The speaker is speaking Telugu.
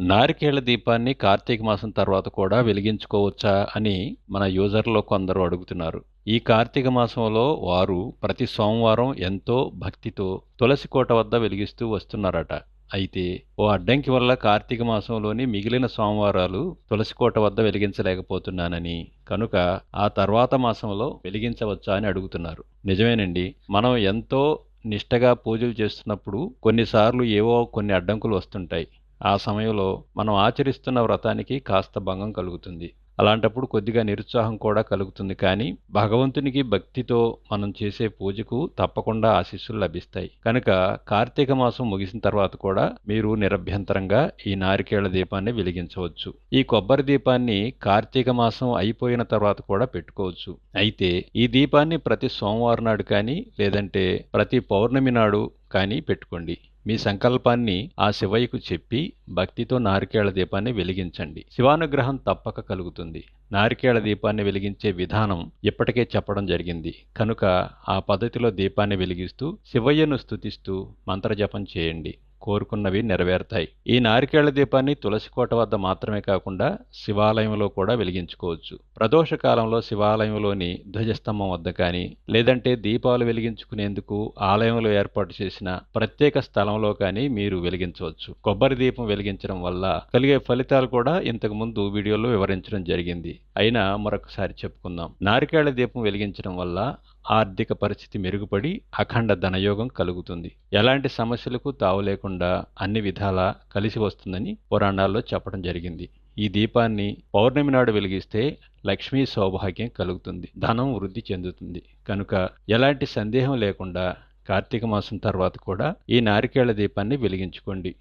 నారికేళ దీపాన్ని కార్తీక మాసం తర్వాత కూడా వెలిగించుకోవచ్చా అని మన యూజర్లో కొందరు అడుగుతున్నారు. ఈ కార్తీక మాసంలో వారు ప్రతి సోమవారం ఎంతో భక్తితో తులసి కోట వద్ద వెలిగిస్తూ వస్తున్నారట. అయితే ఓ అడ్డంకి వల్ల కార్తీక మాసంలోని మిగిలిన సోమవారాలు తులసి కోట వద్ద వెలిగించలేకపోతున్నానని కనుక ఆ తర్వాత మాసంలో వెలిగించవచ్చా అని అడుగుతున్నారు. నిజమేనండి. మనం ఎంతో నిష్టగా పూజలు చేస్తున్నప్పుడు కొన్నిసార్లు ఏవో కొన్ని అడ్డంకులు వస్తుంటాయి. ఆ సమయంలో మనం ఆచరిస్తున్న వ్రతానికి కాస్త భంగం కలుగుతుంది. అలాంటప్పుడు కొద్దిగా నిరుత్సాహం కూడా కలుగుతుంది. కానీ భగవంతునికి భక్తితో మనం చేసే పూజకు తప్పకుండా ఆశీస్సులు లభిస్తాయి. కనుక కార్తీక మాసం ముగిసిన తర్వాత కూడా మీరు నిరభ్యంతరంగా ఈ నారికేళ్ళ దీపాన్ని వెలిగించవచ్చు. ఈ కొబ్బరి దీపాన్ని కార్తీక మాసం అయిపోయిన తర్వాత కూడా పెట్టుకోవచ్చు. అయితే ఈ దీపాన్ని ప్రతి సోమవారం నాడు కానీ లేదంటే ప్రతి పౌర్ణమి నాడు కానీ పెట్టుకోండి. మీ సంకల్పాన్ని ఆ శివయ్యకు చెప్పి భక్తితో నారికేళ దీపాన్ని వెలిగించండి. శివానుగ్రహం తప్పక కలుగుతుంది. నారికేళ దీపాన్ని వెలిగించే విధానం ఇప్పటికే చెప్పడం జరిగింది. కనుక ఆ పద్ధతిలో దీపాన్ని వెలిగిస్తూ శివయ్యను స్తుతిస్తూ మంత్రజపం చేయండి. కోరుకున్నవి నెరవేరుతాయి. ఈ నారికేళ్ళ దీపాన్ని తులసి కోట వద్ద మాత్రమే కాకుండా శివాలయంలో కూడా వెలిగించుకోవచ్చు. ప్రదోష కాలంలో శివాలయంలోని ధ్వజస్తంభం వద్ద కానీ లేదంటే దీపాలు వెలిగించుకునేందుకు ఆలయంలో ఏర్పాటు చేసిన ప్రత్యేక స్థలంలో కానీ మీరు వెలిగించవచ్చు. కొబ్బరి దీపం వెలిగించడం వల్ల కలిగే ఫలితాలు కూడా ఇంతకు ముందు వీడియోలో వివరించడం జరిగింది. అయినా మరొకసారి చెప్పుకుందాం. నారికేళ్ళ దీపం వెలిగించడం వల్ల ఆర్థిక పరిస్థితి మెరుగుపడి అఖండ ధనయోగం కలుగుతుంది. ఎలాంటి సమస్యలకు తావు లేకుండా అన్ని విధాలా కలిసి వస్తుందని పురాణాల్లో చెప్పడం జరిగింది. ఈ దీపాన్ని పౌర్ణమి నాడు వెలిగిస్తే లక్ష్మీ సౌభాగ్యం కలుగుతుంది. ధనం వృద్ధి చెందుతుంది. కనుక ఎలాంటి సందేహం లేకుండా కార్తీక మాసం తర్వాత కూడా ఈ నారికేళ్ళ దీపాన్ని వెలిగించుకోండి.